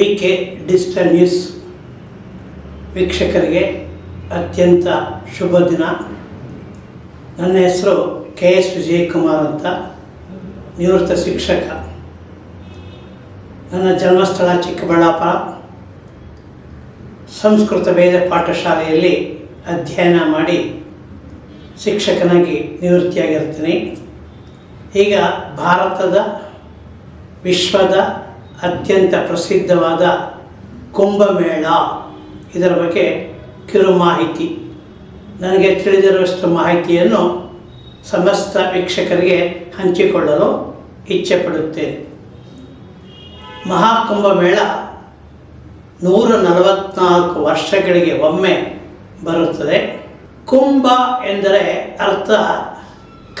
V K digital news. ವೀಕ್ಷಕರಿಗೆ ಅತ್ಯಂತ ಶುಭ ದಿನ. ನನ್ನ ಹೆಸರು ಕೆ ಎಸ್ ವಿಜಯಕುಮಾರ್ ಅಂತ, ನಿವೃತ್ತ ಶಿಕ್ಷಕ. ನನ್ನ ಜನ್ಮಸ್ಥಳ ಚಿಕ್ಕಬಳ್ಳಾಪುರ. ಸಂಸ್ಕೃತ ವೇದ ಪಾಠಶಾಲೆಯಲ್ಲಿ ಅಧ್ಯಯನ ಮಾಡಿ ಶಿಕ್ಷಕನಾಗಿ ನಿವೃತ್ತಿಯಾಗಿರ್ತೀನಿ ಈಗ ಭಾರತದ, ವಿಶ್ವದ ಅತ್ಯಂತ ಪ್ರಸಿದ್ಧವಾದ ಕುಂಭಮೇಳ. ಇದರ ಬಗ್ಗೆ ಕಿರು ಮಾಹಿತಿ. ನನಗೆ ತಿಳಿದಿರುವಷ್ಟು ಮಾಹಿತಿಯನ್ನು ಸಮಸ್ತ ವೀಕ್ಷಕರಿಗೆ ಹಂಚಿಕೊಳ್ಳಲು ಇಚ್ಛೆ ಪಡುತ್ತೇನೆ ಮಹಾಕುಂಭಮೇಳ ನೂರ ನಲವತ್ನಾಲ್ಕು ವರ್ಷಗಳಿಗೆ ಒಮ್ಮೆ ಬರುತ್ತದೆ. ಕುಂಭ ಎಂದರೆ ಅರ್ಥ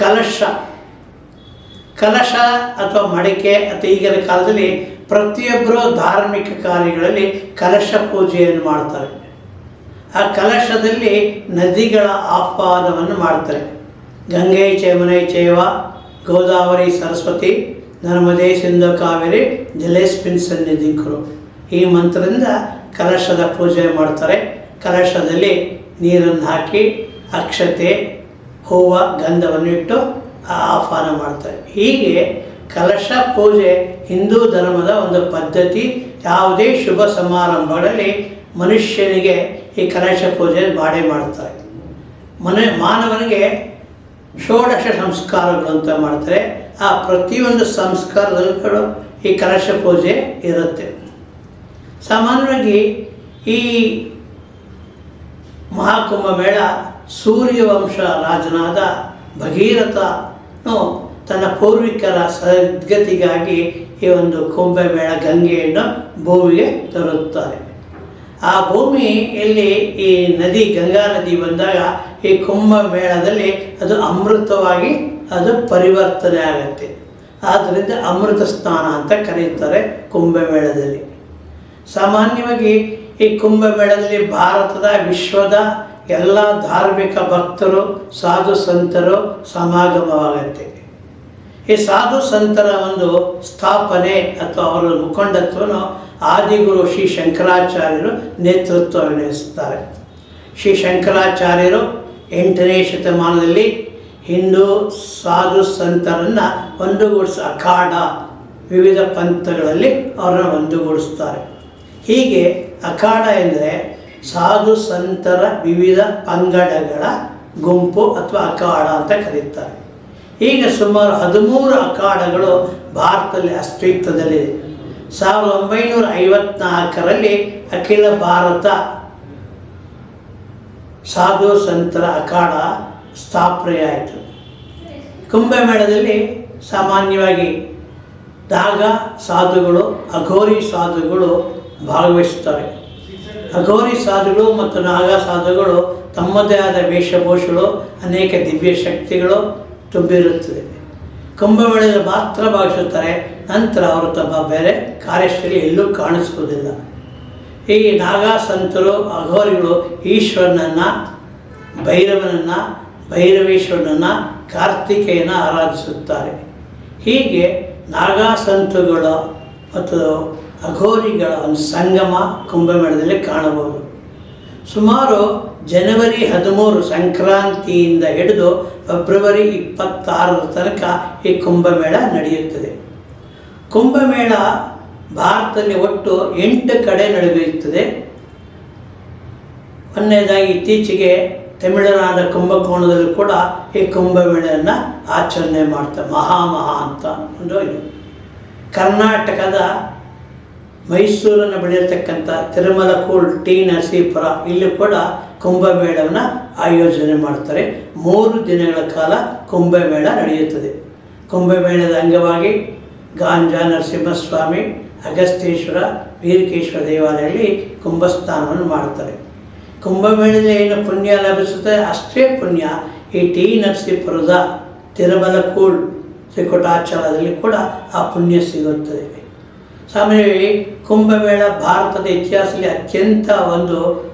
ಕಲಶ. ಕಲಶ ಅಥವಾ ಮಡಿಕೆ ಅಥವಾ ಈಗಿನ ಕಾಲದಲ್ಲಿ ಪ್ರತಿಯೊಬ್ಬರು ಧಾರ್ಮಿಕ ಕಾರ್ಯಗಳಲ್ಲಿ ಕಲಶ ಪೂಜೆಯನ್ನು ಮಾಡ್ತಾರೆ. ಆ ಕಲಶದಲ್ಲಿ ನದಿಗಳ ಆಹ್ವಾನವನ್ನು ಮಾಡ್ತಾರೆ. ಗಂಗೆ ಚೇಮನೈ ಚೈವ, ಗೋದಾವರಿ ಸರಸ್ವತಿ, ನರ್ಮದೇ ಸಿಂಧು ಕಾವೇರಿ, ಜಲೇಸ್ಪಿನ್ ಸನ್ನಿಧಿಕರು ಈ ಮಂತ್ರದಿಂದ ಕಲಶದ ಪೂಜೆ ಮಾಡ್ತಾರೆ. ಕಲಶದಲ್ಲಿ ನೀರನ್ನು ಹಾಕಿ ಅಕ್ಷತೆ, ಹೂವು, ಗಂಧವನ್ನು ಇಟ್ಟು ಆಹ್ವಾನ ಮಾಡ್ತಾರೆ. ಹೀಗೆ ಕಲಶ ಪೂಜೆ ಹಿಂದೂ ಧರ್ಮದ ಒಂದು ಪದ್ಧತಿ. ಯಾವುದೇ ಶುಭ ಸಮಾರಂಭಗಳಲ್ಲಿ ಮನುಷ್ಯನಿಗೆ ಈ ಕಲಶ ಪೂಜೆ ಬಾಡೆ ಮಾಡ್ತಾರೆ. ಮನೆ ಮಾನವನಿಗೆ ಷೋಡಶ ಸಂಸ್ಕಾರಗಳು ಅಂತ ಮಾಡ್ತಾರೆ. ಆ ಪ್ರತಿಯೊಂದು ಸಂಸ್ಕಾರಗಳು ಈ ಕಲಶ ಪೂಜೆ ಇರುತ್ತೆ. ಸಾಮಾನ್ಯವಾಗಿ ಈ ಮಹಾಕುಂಭ ಮಹಾಕುಂಭಮೇಳ ಸೂರ್ಯವಂಶ ರಾಜನಾದ ಭಗೀರಥನು ತನ್ನ ಪೂರ್ವಿಕರ ಸದ್ಗತಿಗಾಗಿ ಈ ಒಂದು ಕುಂಭಮೇಳ ಗಂಗೆಯನ್ನು ಭೂಮಿಗೆ ತರುತ್ತಾರೆ. ಆ ಭೂಮಿಯಲ್ಲಿ ಈ ನದಿ, ಗಂಗಾ ನದಿ ಬಂದಾಗ ಈ ಕುಂಭಮೇಳದಲ್ಲಿ ಅದು ಅಮೃತವಾಗಿ ಅದು ಪರಿವರ್ತನೆ ಆಗುತ್ತೆ. ಆದ್ದರಿಂದ ಅಮೃತ ಸ್ನಾನ ಅಂತ ಕರೆಯುತ್ತಾರೆ ಕುಂಭಮೇಳದಲ್ಲಿ. ಸಾಮಾನ್ಯವಾಗಿ ಈ ಕುಂಭಮೇಳದಲ್ಲಿ ಭಾರತದ, ವಿಶ್ವದ ಎಲ್ಲ ಧಾರ್ಮಿಕ ಭಕ್ತರು, ಸಾಧು ಸಂತರು ಸಮಾಗಮವಾಗುತ್ತೆ. ಈ ಸಾಧು ಸಂತರ ಒಂದು ಸ್ಥಾಪನೆ ಅಥವಾ ಅವರ ಮುಖಂಡತ್ವವನ್ನು ಆದಿಗುರು ಶ್ರೀ ಶಂಕರಾಚಾರ್ಯರು ನೇತೃತ್ವ ವಹಿಸುತ್ತಾರೆ. ಶ್ರೀ ಶಂಕರಾಚಾರ್ಯರು ಎಂಟನೇ ಶತಮಾನದಲ್ಲಿ ಹಿಂದೂ ಸಾಧು ಸಂತರನ್ನು ಒಂದುಗೂಡಿಸ ಅಖಾಡ ವಿವಿಧ ಪಂಥಗಳಲ್ಲಿ ಅವರನ್ನು ಒಂದುಗೂಡಿಸ್ತಾರೆ ಹೀಗೆ ಅಖಾಡ ಎಂದರೆ ಸಾಧು ಸಂತರ ವಿವಿಧ ಪಂಗಡಗಳ ಗುಂಪು ಅಥವಾ ಅಖಾಡ ಅಂತ ಕರೀತಾರೆ. ಈಗ ಸುಮಾರು ಹದಿಮೂರು ಅಖಾಡಗಳು ಭಾರತದಲ್ಲಿ ಅಸ್ತಿತ್ವದಲ್ಲಿದೆ ಸಾವಿರದ ಒಂಬೈನೂರ ಐವತ್ನಾಲ್ಕರಲ್ಲಿ ಅಖಿಲ ಭಾರತ ಸಾಧು ಸಂತರ ಅಖಾಡ ಸ್ಥಾಪನೆಯಾಯಿತು. ಕುಂಭಮೇಳದಲ್ಲಿ ಸಾಮಾನ್ಯವಾಗಿ ದಾಗ ಸಾಧುಗಳು, ಅಘೋರಿ ಸಾಧುಗಳು ಭಾಗವಹಿಸುತ್ತವೆ ಅಘೋರಿ ಸಾಧುಗಳು ಮತ್ತು ನಾಗ ಸಾಧುಗಳು ತಮ್ಮದೇ ಆದ ವೇಷಭೂಷಗಳು, ಅನೇಕ ದಿವ್ಯ ಶಕ್ತಿಗಳು ತುಂಬಿರುತ್ತದೆ ಕುಂಭಮೇಳದಲ್ಲಿ ಮಾತ್ರ ಭಾವಿಸುತ್ತಾರೆ, ನಂತರ ಅವರು ತಮ್ಮ ಬೇರೆ ಕಾರ್ಯಶೈಲಿ ಎಲ್ಲೂ ಕಾಣಿಸುವುದಿಲ್ಲ. ಈ ನಾಗಾಸಂತರು, ಅಘೋರಿಗಳು ಈಶ್ವರನನ್ನು, ಭೈರವನನ್ನು, ಭೈರವೇಶ್ವರನನ್ನು, ಕಾರ್ತಿಕೇಯನ ಆರಾಧಿಸುತ್ತಾರೆ. ಹೀಗೆ ನಾಗಾ ಸಂತುಗಳು ಮತ್ತು ಅಘೋರಿಗಳ ಒಂದು ಸಂಗಮ ಕುಂಭಮೇಳದಲ್ಲಿ ಕಾಣಬಹುದು. ಸುಮಾರು ಜನವರಿ ಹದಿಮೂರು ಸಂಕ್ರಾಂತಿಯಿಂದ ಹಿಡಿದು ಫೆಬ್ರವರಿ ಇಪ್ಪತ್ತಾರರ ತನಕ ಈ ಕುಂಭಮೇಳ ನಡೆಯುತ್ತದೆ. ಕುಂಭಮೇಳ ಭಾರತದಲ್ಲಿ ಒಟ್ಟು ಎಂಟು ಕಡೆ ನಡೆಯುತ್ತದೆ. ಒಂದನೇದಾಗಿ ಇತ್ತೀಚೆಗೆ ತಮಿಳುನಾಡ ಕುಂಭಕೋಣದಲ್ಲೂ ಕೂಡ ಈ ಕುಂಭಮೇಳವನ್ನು ಆಚರಣೆ ಮಾಡ್ತಾರೆ. ಮಹಾಮಹಾ ಅಂತ ಒಂದು ಇದು. ಕರ್ನಾಟಕದ ಮೈಸೂರನ್ನು ಬೆಳೆಯತಕ್ಕಂಥ ತಿರುಮಲ ಕೂಳ್ ಟಿ ನರಸೀಪುರ, ಇಲ್ಲಿ ಕೂಡ ಕುಂಭಮೇಳವನ್ನು ಆಯೋಜನೆ ಮಾಡ್ತಾರೆ. ಮೂರು ದಿನಗಳ ಕಾಲ ಕುಂಭಮೇಳ ನಡೆಯುತ್ತದೆ. ಕುಂಭಮೇಳದ ಅಂಗವಾಗಿ ಗಾಂಜಾ ನರಸಿಂಹಸ್ವಾಮಿ ಅಗಸ್ತೇಶ್ವರ ವೀರಕೇಶ್ವರ ದೇವಾಲಯದಲ್ಲಿ ಕುಂಭಸ್ನಾನವನ್ನು ಮಾಡ್ತಾರೆ. ಕುಂಭಮೇಳದಲ್ಲಿ ಏನು ಪುಣ್ಯ ಲಭಿಸುತ್ತದೆ ಅಷ್ಟೇ ಪುಣ್ಯ. ಈ ಟಿ ನರಸೀಪುರದ ತಿರುಮಲ ಕೂಳ್ ತ್ರಿಕುಟಾಚಲದಲ್ಲಿ ಕೂಡ ಆ ಪುಣ್ಯ ಸಿಗುತ್ತದೆ. ಸಾಮಾನ್ಯವಾಗಿ ಕುಂಭಮೇಳ ಭಾರತದ ಇತಿಹಾಸದಲ್ಲಿ ಅತ್ಯಂತ ಒಂದು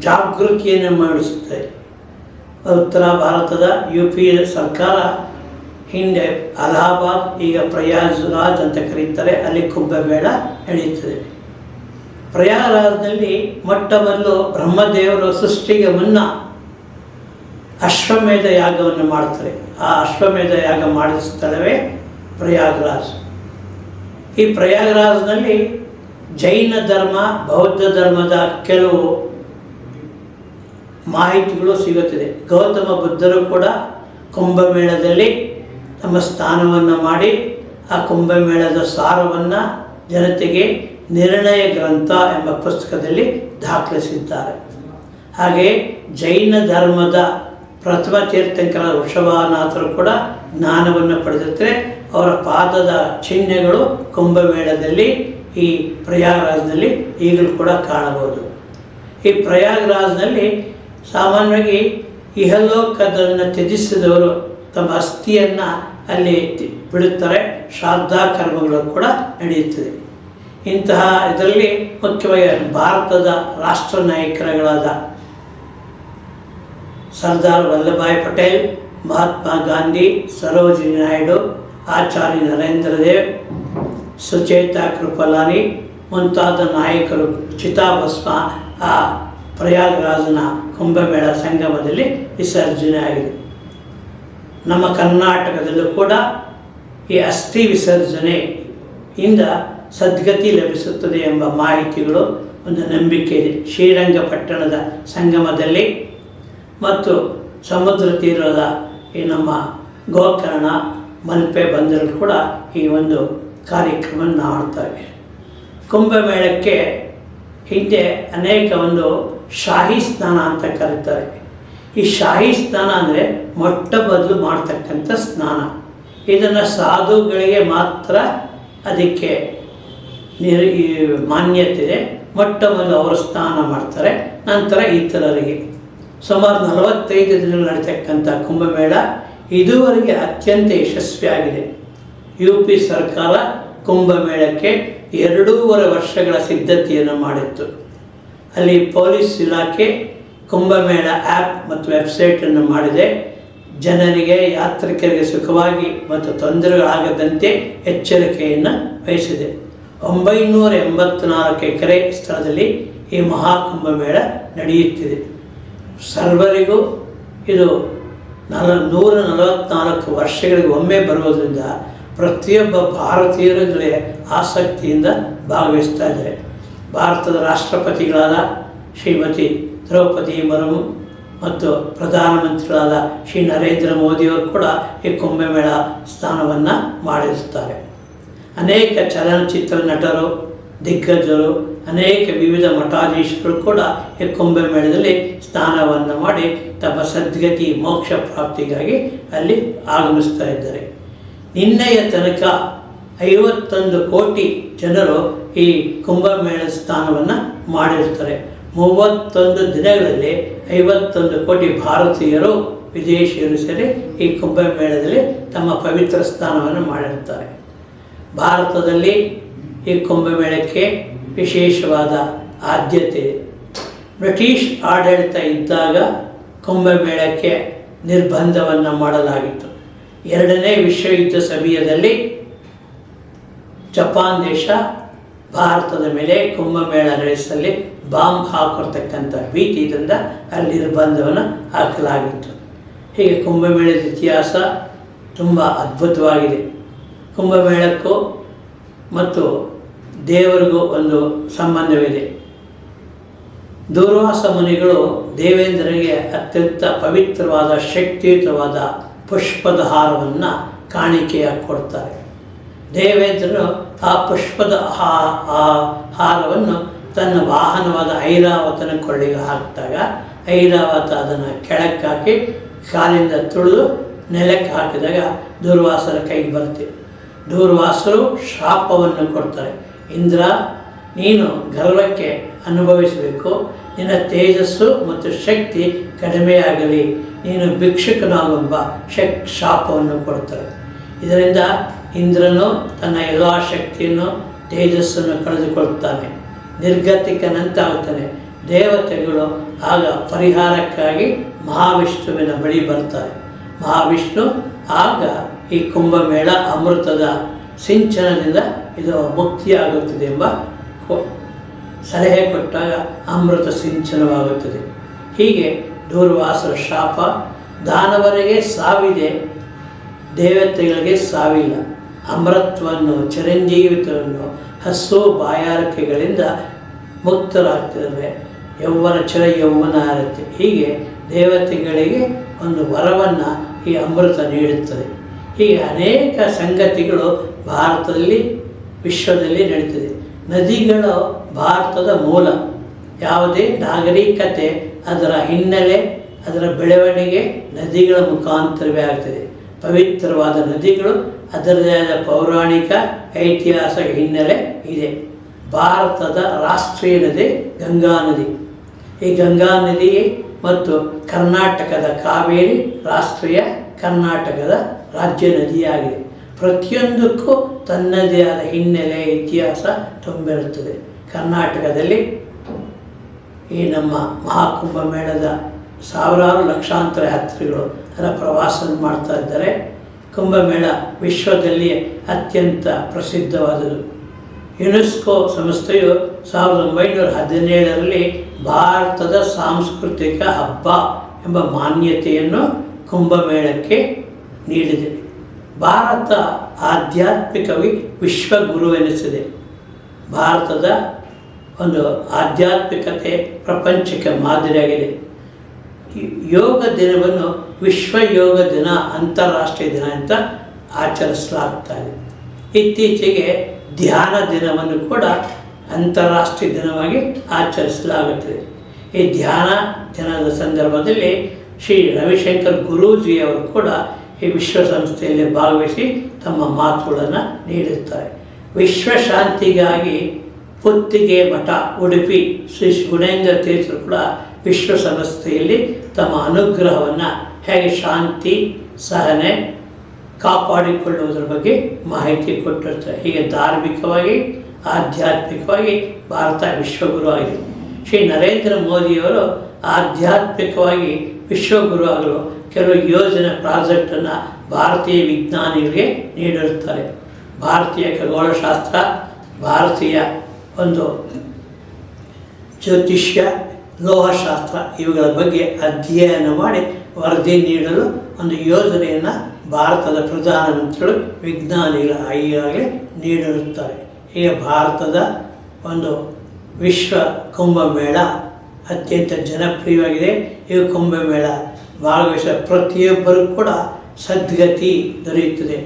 ಜಾಗೃತಿಯನ್ನು ಮಾಡಿಸುತ್ತೆ. ಉತ್ತರ ಭಾರತದ ಯು ಪಿ ಸರ್ಕಾರ, ಹಿಂದೆ ಅಲಹಾಬಾದ್, ಈಗ ಪ್ರಯಾಗ್ರಾಜ್ ಅಂತ ಕರೀತಾರೆ, ಅಲ್ಲಿ ಕುಂಭಮೇಳ ನಡೆಯುತ್ತದೆ. ಪ್ರಯಾಗರಾಜ್ನಲ್ಲಿ ಮೊಟ್ಟ ಮೊದಲು ಬ್ರಹ್ಮದೇವರು ಸೃಷ್ಟಿಗೆ ಮುನ್ನ ಅಶ್ವಮೇಧ ಯಾಗವನ್ನು ಮಾಡ್ತಾರೆ. ಆ ಅಶ್ವಮೇಧ ಯಾಗ ಮಾಡಿದ ಪ್ರಯಾಗ್ರಾಜ್. ಈ ಪ್ರಯಾಗ್ರಾಜ್ನಲ್ಲಿ ಜೈನ ಧರ್ಮ, ಬೌದ್ಧ ಧರ್ಮದ ಕೆಲವು ಮಾಹಿತಿಗಳು ಸಿಗುತ್ತದೆ. ಗೌತಮ ಬುದ್ಧರು ಕೂಡ ಕುಂಭಮೇಳದಲ್ಲಿ ತಮ್ಮ ಸ್ಥಾನವನ್ನು ಮಾಡಿ ಆ ಕುಂಭಮೇಳದ ಸಾರವನ್ನು ಜನತೆಗೆ ನಿರ್ಣಯ ಗ್ರಂಥ ಎಂಬ ಪುಸ್ತಕದಲ್ಲಿ ದಾಖಲಿಸಿದ್ದಾರೆ. ಹಾಗೆ ಜೈನ ಧರ್ಮದ ಪ್ರಥಮ ತೀರ್ಥಂಕರ ವೃಷಭನಾಥರು ಕೂಡ ಜ್ಞಾನವನ್ನು ಪಡೆದಿರ್ತಾರೆ. ಅವರ ಪಾದದ ಚಿಹ್ನೆಗಳು ಕುಂಭಮೇಳದಲ್ಲಿ, ಈ ಪ್ರಯಾಗ್ರಾಜ್ನಲ್ಲಿ ಈಗಲೂ ಕೂಡ ಕಾಣಬಹುದು. ಈ ಪ್ರಯಾಗ್ರಾಜ್ನಲ್ಲಿ ಸಾಮಾನ್ಯವಾಗಿ ಇಹಲೋಕದನ್ನು ತ್ಯಜಿಸಿದವರು ತಮ್ಮ ಅಸ್ಥಿಯನ್ನು ಅಲ್ಲಿ ಬಿಡುತ್ತಾರೆ. ಶ್ರಾದ್ದ ಕರ್ಮಗಳು ಕೂಡ ನಡೆಯುತ್ತದೆ. ಇಂತಹ ಇದರಲ್ಲಿ ಮುಖ್ಯವಾಗಿ ಭಾರತದ ರಾಷ್ಟ್ರ ನಾಯಕರುಗಳಾದ ಸರ್ದಾರ್ ವಲ್ಲಭಾಯ್ ಪಟೇಲ್, ಮಹಾತ್ಮ ಗಾಂಧಿ, ಸರೋಜಿನಿ ನಾಯ್ಡು ಆಚಾರ್ಯ ನರೇಂದ್ರ ದೇವ್, ಸುಚೇತಾ ಕೃಪಲಾನಿ, ಮುಂತಾದ ನಾಯಕರು ಚಿತಾಭಸ್ಮ ಆ ಪ್ರಯಾಗರಾಜನ ಕುಂಭಮೇಳ ಸಂಗಮದಲ್ಲಿ ವಿಸರ್ಜನೆ ಆಗಿದೆ. ನಮ್ಮ ಕರ್ನಾಟಕದಲ್ಲೂ ಕೂಡ ಈ ಅಸ್ಥಿ ವಿಸರ್ಜನೆಯಿಂದ ಸದ್ಗತಿ ಲಭಿಸುತ್ತದೆ ಎಂಬ ಮಾಹಿತಿಗಳು ಒಂದು ನಂಬಿಕೆ ಇದೆ. ಶ್ರೀರಂಗಪಟ್ಟಣದ ಸಂಗಮದಲ್ಲಿ ಮತ್ತು ಸಮುದ್ರ ತೀರದ ಈ ನಮ್ಮ ಗೋಕರ್ಣ ಮಲ್ಪೆ ಬಂದರು ಕೂಡ ಈ ಒಂದು ಕಾರ್ಯಕ್ರಮ ಮಾಡ್ತಾರೆ ಕುಂಭಮೇಳಕ್ಕೆ ಹಿಂದೆ ಅನೇಕ ಒಂದು ಶಾಹಿ ಸ್ನಾನ ಅಂತ ಕರೀತಾರೆ. ಈ ಶಾಹಿ ಸ್ನಾನ ಅಂದರೆ ಮೊಟ್ಟ ಮೊದಲು ಮಾಡ್ತಕ್ಕಂಥ ಸ್ನಾನ. ಇದನ್ನು ಸಾಧುಗಳಿಗೆ ಮಾತ್ರ ಅದಕ್ಕೆ ನಿರ್ ಮಾನ್ಯತೆ ಇದೆ. ಮೊಟ್ಟ ಮೊದಲು ಅವರು ಸ್ನಾನ ಮಾಡ್ತಾರೆ, ನಂತರ ಇತರರಿಗೆ. ಸುಮಾರು ನಲವತ್ತೈದು ದಿನ ನಡೀತಕ್ಕಂಥ ಕುಂಭಮೇಳ ಇದುವರೆಗೆ ಅತ್ಯಂತ ಯಶಸ್ವಿಯಾಗಿದೆ. ಯು ಪಿ ಸರ್ಕಾರ ಕುಂಭಮೇಳಕ್ಕೆ ಎರಡೂವರೆ ವರ್ಷಗಳ ಸಿದ್ಧತೆಯನ್ನು ಮಾಡಿತ್ತು. ಅಲ್ಲಿ ಪೊಲೀಸ್ ಇಲಾಖೆ ಕುಂಭಮೇಳ ಆ್ಯಪ್ ಮತ್ತು ವೆಬ್ಸೈಟನ್ನು ಮಾಡಿದೆ. ಜನರಿಗೆ, ಯಾತ್ರಿಕರಿಗೆ ಸುಖವಾಗಿ ಮತ್ತು ತೊಂದರೆಗಳಾಗದಂತೆ ಎಚ್ಚರಿಕೆಯನ್ನು ವಹಿಸಿದೆ. ಒಂಬೈನೂರ ಎಂಬತ್ನಾಲ್ಕು ಎಕರೆ ಸ್ಥಳದಲ್ಲಿ ಈ ಮಹಾಕುಂಭಮೇಳ ನಡೆಯುತ್ತಿದೆ. ಸರ್ವರಿಗೂ ಇದು ನಲ ನೂರ ನಲವತ್ನಾಲ್ಕು ವರ್ಷಗಳಿಗೆ ಒಮ್ಮೆ ಬರೋದರಿಂದ ಪ್ರತಿಯೊಬ್ಬ ಭಾರತೀಯರು ಇದರಲ್ಲಿ ಆಸಕ್ತಿಯಿಂದ ಭಾಗವಹಿಸ್ತಾ ಇದ್ದಾರೆ. ಭಾರತದ ರಾಷ್ಟ್ರಪತಿಗಳಾದ ಶ್ರೀಮತಿ ದ್ರೌಪದಿ ಮುರ್ಮು ಮತ್ತು ಪ್ರಧಾನಮಂತ್ರಿಗಳಾದ ಶ್ರೀ ನರೇಂದ್ರ ಮೋದಿಯವರು ಕೂಡ ಈ ಕುಂಭಮೇಳ ಸ್ಥಾನವನ್ನು ಮಾಡಿರುತ್ತಾರೆ. ಅನೇಕ ಚಲನಚಿತ್ರ ನಟರು, ದಿಗ್ಗಜರು ಅನೇಕ ವಿವಿಧ ಮಠಾಧೀಶರು ಕೂಡ ಈ ಕುಂಭಮೇಳದಲ್ಲಿ ಸ್ನಾನವನ್ನು ಮಾಡಿ ತಮ್ಮ ಸದ್ಗತಿ ಮೋಕ್ಷ ಪ್ರಾಪ್ತಿಗಾಗಿ ಅಲ್ಲಿ ಆಗಮಿಸ್ತಾ ಇದ್ದಾರೆ. ನಿನ್ನೆಯ ತನಕ ಐವತ್ತೊಂದು ಕೋಟಿ ಜನರು ಈ ಕುಂಭಮೇಳ ಸ್ಥಾನವನ್ನು ಮಾಡಿರ್ತಾರೆ. ಮೂವತ್ತೊಂದು ದಿನಗಳಲ್ಲಿ ಐವತ್ತೊಂದು ಕೋಟಿ ಭಾರತೀಯರು, ವಿದೇಶಿಯರು ಸೇರಿ ಈ ಕುಂಭಮೇಳದಲ್ಲಿ ತಮ್ಮ ಪವಿತ್ರ ಸ್ಥಾನವನ್ನು ಮಾಡಿರ್ತಾರೆ ಭಾರತದಲ್ಲಿ ಈ ಕುಂಭಮೇಳಕ್ಕೆ ವಿಶೇಷವಾದ ಆದ್ಯತೆ. ಬ್ರಿಟಿಷ್ ಆಡಳಿತ ಇದ್ದಾಗ ಕುಂಭಮೇಳಕ್ಕೆ ನಿರ್ಬಂಧವನ್ನು ಮಾಡಲಾಗಿತ್ತು. ಎರಡನೇ ವಿಶ್ವಯುದ್ಧ ಸಮಯದಲ್ಲಿ ಜಪಾನ್ ದೇಶ ಭಾರತದ ಮೇಲೆ ಕುಂಭಮೇಳ ನಡೆಸಲಿ, ಬಾಂಬ್ ಹಾಕಿರ್ತಕ್ಕಂಥ ಭೀತಿಯಿಂದ ಅಲ್ಲಿ ನಿರ್ಬಂಧವನ್ನು ಹಾಕಲಾಗಿತ್ತು. ಹೀಗೆ ಕುಂಭಮೇಳದ ಇತಿಹಾಸ ತುಂಬ ಅದ್ಭುತವಾಗಿದೆ. ಕುಂಭಮೇಳಕ್ಕೂ ಮತ್ತು ದೇವರಿಗೂ ಒಂದು ಸಂಬಂಧವಿದೆ. ದೂರ್ವಾಸ ಮುನಿಗಳು ದೇವೇಂದ್ರನಿಗೆ ಅತ್ಯಂತ ಪವಿತ್ರವಾದ, ಶಕ್ತಿಯುತವಾದ ಪುಷ್ಪದ ಹಾರವನ್ನು ಕಾಣಿಕೆಯ ಕೊಡ್ತಾರೆ. ದೇವೇಂದ್ರನು ಆ ಪುಷ್ಪದ ಆ ಹಾರವನ್ನು ತನ್ನ ವಾಹನವಾದ ಐರಾವತನ ಕೊಳ್ಳಿಗೆ ಹಾಕಿದಾಗ, ಐರಾವತ ಅದನ್ನು ಕೆಳಕ್ಕೆ ಹಾಕಿ ಕಾಲಿಂದ ತುಳಿದು ನೆಲಕ್ಕೆ ಹಾಕಿದಾಗ ದೂರ್ವಾಸರ ಕೈಗೆ ಬರುತ್ತೆ. ದೂರ್ವಾಸರು ಶಾಪವನ್ನು ಕೊಡ್ತಾರೆ. ಇಂದ್ರ, ನೀನು ಗರ್ವಕ್ಕೆ ಅನುಭವಿಸಬೇಕು. ನಿನ್ನ ತೇಜಸ್ಸು ಮತ್ತು ಶಕ್ತಿ ಕಡಿಮೆಯಾಗಲಿ. ನೀನು ಭಿಕ್ಷುಕನಾಗುವ ಶಕ್, ಶಾಪವನ್ನು ಕೊಡ್ತಾರೆ. ಇದರಿಂದ ಇಂದ್ರನು ತನ್ನ ಎಲ್ಲ ಶಕ್ತಿಯನ್ನು, ತೇಜಸ್ಸನ್ನು ಕಳೆದುಕೊಳ್ತಾನೆ. ನಿರ್ಗತಿಕನಂತಾಗುತ್ತಾನೆ ದೇವತೆಗಳು ಆಗ ಪರಿಹಾರಕ್ಕಾಗಿ ಮಹಾವಿಷ್ಣುವಿನ ಬಳಿ ಬರ್ತಾರೆ. ಮಹಾವಿಷ್ಣು ಆಗ ಈ ಕುಂಭಮೇಳ ಅಮೃತದ ಸಿಂಚನದಿಂದ ಇದು ಮುಕ್ತಿಯಾಗುತ್ತದೆ ಎಂಬ ಸಲಹೆ ಕೊಟ್ಟಾಗ ಅಮೃತ ಸಿಂಚನವಾಗುತ್ತದೆ. ಹೀಗೆ ದೂರ್ವಾಸರ ಶಾಪ ದಾನವರಿಗೆ ಸಾವಿದೆ, ದೇವತೆಗಳಿಗೆ ಸಾವಿಲ್ಲ. ಅಮೃತವನ್ನು ಚಿರಂಜೀವಿತವನ್ನು ಹಸು ಬಾಯಾರಿಕೆಗಳಿಂದ ಮುಕ್ತರಾಗ್ತಿದ್ದಾರೆ ಯೌವನ ಚಿರ ಯೌವನ ಆರತಿ. ಹೀಗೆ ದೇವತೆಗಳಿಗೆ ಒಂದು ವರವನ್ನು ಈ ಅಮೃತ ನೀಡುತ್ತದೆ. ಹೀಗೆ ಅನೇಕ ಸಂಗತಿಗಳು ಭಾರತದಲ್ಲಿ, ವಿಶ್ವದಲ್ಲಿ ನಡೀತದೆ. ನದಿಗಳು ಭಾರತದ ಮೂಲ. ಯಾವುದೇ ನಾಗರಿಕತೆ ಅದರ ಹಿನ್ನೆಲೆ, ಅದರ ಬೆಳವಣಿಗೆ ನದಿಗಳ ಮುಖಾಂತರವೇ ಆಗ್ತದೆ. ಪವಿತ್ರವಾದ ನದಿಗಳು, ಅದರದೇ ಆದ ಪೌರಾಣಿಕ ಐತಿಹಾಸಿಕ ಹಿನ್ನೆಲೆ ಇದೆ. ಭಾರತದ ರಾಷ್ಟ್ರೀಯ ನದಿ ಗಂಗಾ ನದಿ. ಈ ಗಂಗಾ ನದಿ ಮತ್ತು ಕರ್ನಾಟಕದ ಕಾವೇರಿ ರಾಷ್ಟ್ರೀಯ ಕರ್ನಾಟಕದ ರಾಜ್ಯ ನದಿಯಾಗಿದೆ. ಪ್ರತಿಯೊಂದಕ್ಕೂ ತನ್ನದೇ ಆದ ಹಿನ್ನೆಲೆ, ಇತಿಹಾಸ ತುಂಬಿರುತ್ತದೆ. ಕರ್ನಾಟಕದಲ್ಲಿ ಈ ನಮ್ಮ ಮಹಾಕುಂಭ ಮೇಳದ ಸಾವಿರಾರು ಲಕ್ಷಾಂತರ ಯಾತ್ರಿಗಳು ಅದರ ಪ್ರವಾಸ ಮಾಡ್ತಾ ಇದ್ದಾರೆ. ಕುಂಭಮೇಳ ವಿಶ್ವದಲ್ಲಿ ಅತ್ಯಂತ ಪ್ರಸಿದ್ಧವಾದುದು ಯುನೆಸ್ಕೋ ಸಂಸ್ಥೆಯು ಸಾವಿರದ ಒಂಬೈನೂರ ಹದಿನೇಳರಲ್ಲಿ ಭಾರತದ ಸಾಂಸ್ಕೃತಿಕ ಹಬ್ಬ ಎಂಬ ಮಾನ್ಯತೆಯನ್ನು ಕುಂಭಮೇಳಕ್ಕೆ ನೀಡಿದೆ. ಭಾರತ ಆಧ್ಯಾತ್ಮಿಕವಾಗಿ ವಿಶ್ವಗುರುವೆನಿಸಿದೆ ಭಾರತದ ಒಂದು ಆಧ್ಯಾತ್ಮಿಕತೆ ಪ್ರಪಂಚಕ್ಕೆ ಮಾದರಿಯಾಗಿದೆ. ಯೋಗ ದಿನವನ್ನು ವಿಶ್ವ ಯೋಗ ದಿನ ಅಂತಾರಾಷ್ಟ್ರೀಯ ದಿನ ಅಂತ ಆಚರಿಸಲಾಗ್ತಾ ಇದೆ ಇತ್ತೀಚೆಗೆ ಧ್ಯಾನ ದಿನವನ್ನು ಕೂಡ ಅಂತಾರಾಷ್ಟ್ರೀಯ ದಿನವಾಗಿ ಆಚರಿಸಲಾಗುತ್ತದೆ. ಈ ಧ್ಯಾನ ದಿನದ ಸಂದರ್ಭದಲ್ಲಿ ಶ್ರೀ ರವಿಶಂಕರ್ ಗುರೂಜಿಯವರು ಕೂಡ ಈ ವಿಶ್ವಸಂಸ್ಥೆಯಲ್ಲಿ ಭಾಗವಹಿಸಿ ತಮ್ಮ ಮಾತುಗಳನ್ನು ನೀಡುತ್ತಾರೆ. ವಿಶ್ವಶಾಂತಿಗಾಗಿ ಪುತ್ತಿಗೆ ಮಠ ಉಡುಪಿ ಶ್ರೀ ಗುಣೇಂದ್ರ ತೀರ್ಥರು ಕೂಡ ವಿಶ್ವಸಂಸ್ಥೆಯಲ್ಲಿ ತಮ್ಮ ಅನುಗ್ರಹವನ್ನು ಹೇಗೆ ಶಾಂತಿ, ಸಹನೆ ಕಾಪಾಡಿಕೊಳ್ಳುವುದರ ಬಗ್ಗೆ ಮಾಹಿತಿ ಕೊಟ್ಟಿರ್ತಾರೆ. ಹೀಗೆ ಧಾರ್ಮಿಕವಾಗಿ, ಆಧ್ಯಾತ್ಮಿಕವಾಗಿ ಭಾರತ ವಿಶ್ವಗುರು ಆಗಿದೆ. ಶ್ರೀ ನರೇಂದ್ರ ಮೋದಿಯವರು ಆಧ್ಯಾತ್ಮಿಕವಾಗಿ ವಿಶ್ವಗುರು ಆಗಲು ಕೆಲವು ಯೋಜನೆ ಪ್ರಾಜೆಕ್ಟನ್ನು ಭಾರತೀಯ ವಿಜ್ಞಾನಿಗಳಿಗೆ ನೀಡಿರುತ್ತಾರೆ. ಭಾರತೀಯ ಖಗೋಳಶಾಸ್ತ್ರ, ಭಾರತೀಯ ಒಂದು ಜ್ಯೋತಿಷ್ಯ, ಲೋಹಶಾಸ್ತ್ರ ಇವುಗಳ ಬಗ್ಗೆ ಅಧ್ಯಯನ ಮಾಡಿ ವರದಿ ನೀಡಲು ಒಂದು ಯೋಜನೆಯನ್ನು ಭಾರತದ ಪ್ರಧಾನಮಂತ್ರಿಗಳು ವಿಜ್ಞಾನಿಗಳ ಈಗಾಗಲೇ ನೀಡಿರುತ್ತಾರೆ. ಹೀಗೆ ಭಾರತದ ಒಂದು ವಿಶ್ವ ಕುಂಭಮೇಳ ಅತ್ಯಂತ ಜನಪ್ರಿಯವಾಗಿದೆ. ಈ ಕುಂಭಮೇಳ ಭಾಗವಹಿಸುವ ಪ್ರತಿಯೊಬ್ಬರೂ ಕೂಡ ಸದ್ಗತಿ ದೊರೆಯುತ್ತದೆ.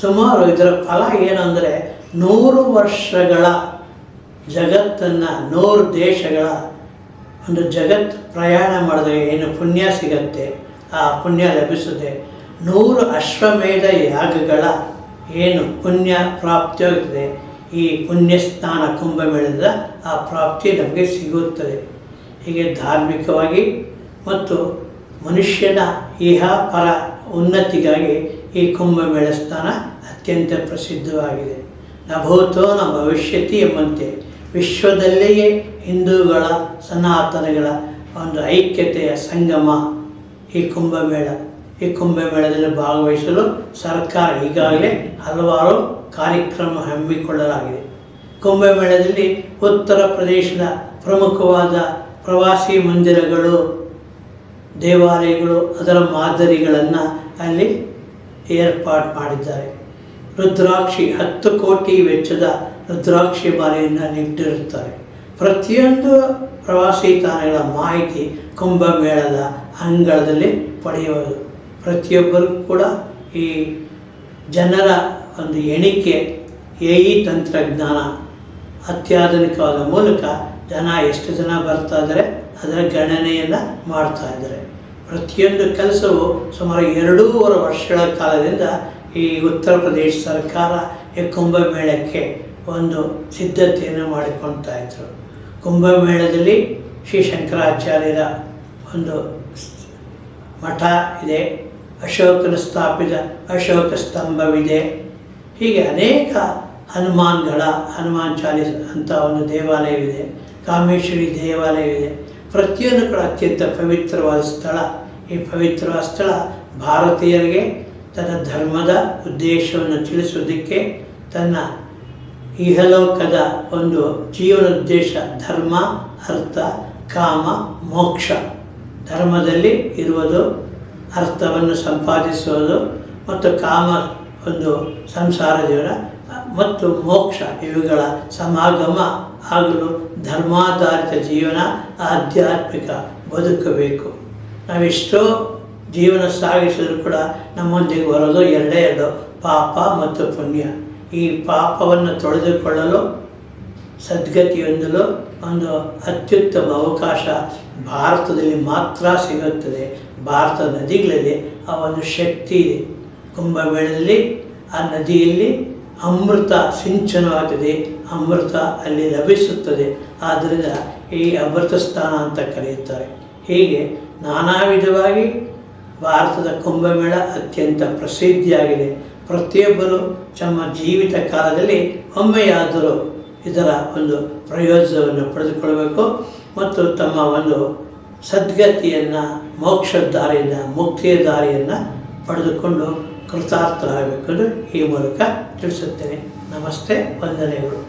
ಸುಮಾರು ಇದರ ಫಲ ಏನಂದರೆ ನೂರು ವರ್ಷಗಳ ಜಗತ್ತನ್ನು, ನೂರು ದೇಶಗಳ ಒಂದು ಜಗತ್ ಪ್ರಯಾಣ ಮಾಡಿದಾಗ ಏನು ಪುಣ್ಯ ಸಿಗತ್ತೆ, ಆ ಪುಣ್ಯ ಲಭಿಸುತ್ತೆ. ನೂರು ಅಶ್ವಮೇಧ ಯಾಗಗಳ ಏನು ಪುಣ್ಯ ಪ್ರಾಪ್ತಿಯಾಗುತ್ತದೆ ಈ ಪುಣ್ಯ ಸ್ನಾನ ಕುಂಭಮೇಳದ ಆ ಪ್ರಾಪ್ತಿ ನಮಗೆ ಸಿಗುತ್ತದೆ. ಹೀಗೆ ಧಾರ್ಮಿಕವಾಗಿ ಮತ್ತು ಮನುಷ್ಯನ ಇಹ ಪರ ಉನ್ನತಿಗಾಗಿ ಈ ಕುಂಭಮೇಳ ಸ್ಥಾನ ಅತ್ಯಂತ ಪ್ರಸಿದ್ಧವಾಗಿದೆ. ನಭೂತೋ ನ ಭವಿಷ್ಯತಿ ಎಂಬಂತೆ ವಿಶ್ವದಲ್ಲಿಯೇ ಹಿಂದೂಗಳ ಸನಾತನಗಳ ಒಂದು ಐಕ್ಯತೆಯ ಸಂಗಮ ಈ ಕುಂಭಮೇಳ ಈ ಕುಂಭಮೇಳದಲ್ಲಿ ಭಾಗವಹಿಸಲು ಸರ್ಕಾರ ಈಗಾಗಲೇ ಹಲವಾರು ಕಾರ್ಯಕ್ರಮ ಹಮ್ಮಿಕೊಳ್ಳಲಾಗಿದೆ. ಕುಂಭಮೇಳದಲ್ಲಿ ಉತ್ತರ ಪ್ರದೇಶದ ಪ್ರಮುಖವಾದ ಪ್ರವಾಸಿ ಮಂದಿರಗಳು ದೇವಾಲಯಗಳು ಅದರ ಮಾದರಿಗಳನ್ನು ಅಲ್ಲಿ ಏರ್ಪಾಡು ಮಾಡಿದ್ದಾರೆ. ರುದ್ರಾಕ್ಷಿ ಹತ್ತು ಕೋಟಿ ವೆಚ್ಚದ ರುದ್ರಾಕ್ಷಿ ಮಾಲೆಯನ್ನು ನೆಟ್ಟಿರುತ್ತಾರೆ. ಪ್ರತಿಯೊಂದು ಪ್ರವಾಸಿ ತಾಣಗಳ ಮಾಹಿತಿ ಕುಂಭಮೇಳದ ಅಂಗಳದಲ್ಲಿ ಪಡೆಯುವುದು ಪ್ರತಿಯೊಬ್ಬರು ಕೂಡ ಈ ಜನರ ಒಂದು ಎಣಿಕೆ ಎ ತಂತ್ರಜ್ಞಾನ ಅತ್ಯಾಧುನಿಕವಾದ ಮೂಲಕ ಜನ ಎಷ್ಟು ಜನ ಬರ್ತಾ ಇದ್ದಾರೆ? ಅದರ ಗಣನೆಯನ್ನು ಮಾಡ್ತಾ ಇದ್ದಾರೆ. ಪ್ರತಿಯೊಂದು ಕೆಲಸವು ಸುಮಾರು ಎರಡೂವರೆ ವರ್ಷಗಳ ಕಾಲದಿಂದ ಈ ಉತ್ತರ ಪ್ರದೇಶ ಸರ್ಕಾರ ಈ ಕುಂಭಮೇಳಕ್ಕೆ ಒಂದು ಸಿದ್ಧತೆಯನ್ನು ಮಾಡಿಕೊಳ್ತಾ ಇದ್ರು. ಕುಂಭಮೇಳದಲ್ಲಿ ಶ್ರೀ ಶಂಕರಾಚಾರ್ಯರ ಒಂದು ಮಠ ಇದೆ. ಅಶೋಕನ ಸ್ಥಾಪಿತ ಅಶೋಕ ಸ್ತಂಭವಿದೆ. ಹೀಗೆ ಅನೇಕ ಹನುಮಾನ್ಗಳ, ಹನುಮಾನ್ ಚಾಲೀಸ್ ಅಂತ ಒಂದು ದೇವಾಲಯವಿದೆ. ಕಾಮೇಶ್ವರಿ ದೇವಾಲಯವಿದೆ. ಪ್ರತಿಯೊಂದು ಕೂಡ ಅತ್ಯಂತ ಪವಿತ್ರವಾದ ಸ್ಥಳ. ಈ ಪವಿತ್ರವಾದ ಸ್ಥಳ ಭಾರತೀಯರಿಗೆ ತನ್ನ ಧರ್ಮದ ಉದ್ದೇಶವನ್ನು ತಿಳಿಸುವುದಕ್ಕೆ ತನ್ನ ಇಹಲೋಕದ ಒಂದು ಜೀವನೋದ್ದೇಶ, ಧರ್ಮ, ಅರ್ಥ, ಕಾಮ, ಮೋಕ್ಷ. ಧರ್ಮದಲ್ಲಿ ಇರುವುದು, ಅರ್ಥವನ್ನು ಸಂಪಾದಿಸುವುದು ಮತ್ತು ಕಾಮ ಒಂದು ಸಂಸಾರ ಜೀವನ ಮತ್ತು ಮೋಕ್ಷ ಇವುಗಳ ಸಮಾಗಮ. ಆಗಲು ಧರ್ಮಾಧಾರಿತ ಜೀವನ, ಆಧ್ಯಾತ್ಮಿಕ ಬದುಕಬೇಕು. ನಾವೆಷ್ಟೋ ಜೀವನ ಸಾಗಿಸಿದರೂ ಕೂಡ ನಮ್ಮೊಂದಿಗೆ ಬರೋದು ಎರಡೇ ಎರಡು ಪಾಪ ಮತ್ತು ಪುಣ್ಯ. ಈ ಪಾಪವನ್ನು ತೊಳೆದುಕೊಳ್ಳಲು, ಸದ್ಗತಿಯೊಂದಲು ಒಂದು ಅತ್ಯುತ್ತಮ ಅವಕಾಶ ಭಾರತದಲ್ಲಿ ಮಾತ್ರ ಸಿಗುತ್ತದೆ. ಭಾರತ ನದಿಗಳಲ್ಲಿ ಆ ಒಂದು ಶಕ್ತಿ ಇದೆ. ಕುಂಭಮೇಳದಲ್ಲಿ, ಆ ನದಿಯಲ್ಲಿ ಅಮೃತ ಸಿಂಚನವಾಗುತ್ತದೆ ಅಮೃತ ಅಲ್ಲಿ ಲಭಿಸುತ್ತದೆ. ಆದ್ದರಿಂದ ಈ ಅಮೃತ ಸ್ಥಾನ ಅಂತ ಕರೆಯುತ್ತಾರೆ. ಹೀಗೆ ನಾನಾ ವಿಧವಾಗಿ ಭಾರತದ ಕುಂಭಮೇಳ ಅತ್ಯಂತ ಪ್ರಸಿದ್ಧಿಯಾಗಿದೆ. ಪ್ರತಿಯೊಬ್ಬರು ತಮ್ಮ ಜೀವಿತ ಕಾಲದಲ್ಲಿ ಒಮ್ಮೆಯಾದರೂ ಇದರ ಒಂದು ಪ್ರಯೋಜನವನ್ನು ಪಡೆದುಕೊಳ್ಳಬೇಕು ಮತ್ತು ತಮ್ಮ ಒಂದು ಸದ್ಗತಿಯನ್ನು ಮೋಕ್ಷ ದಾರಿಯನ್ನು ಮುಕ್ತಿಯ ದಾರಿಯನ್ನು ಪಡೆದುಕೊಂಡು ಕೃತಾರ್ಥರಾಗಬೇಕೆಂದು ಈ ಮೂಲಕ ತಿಳಿಸುತ್ತೇನೆ. ನಮಸ್ತೆ, ವಂದನೆಗಳು.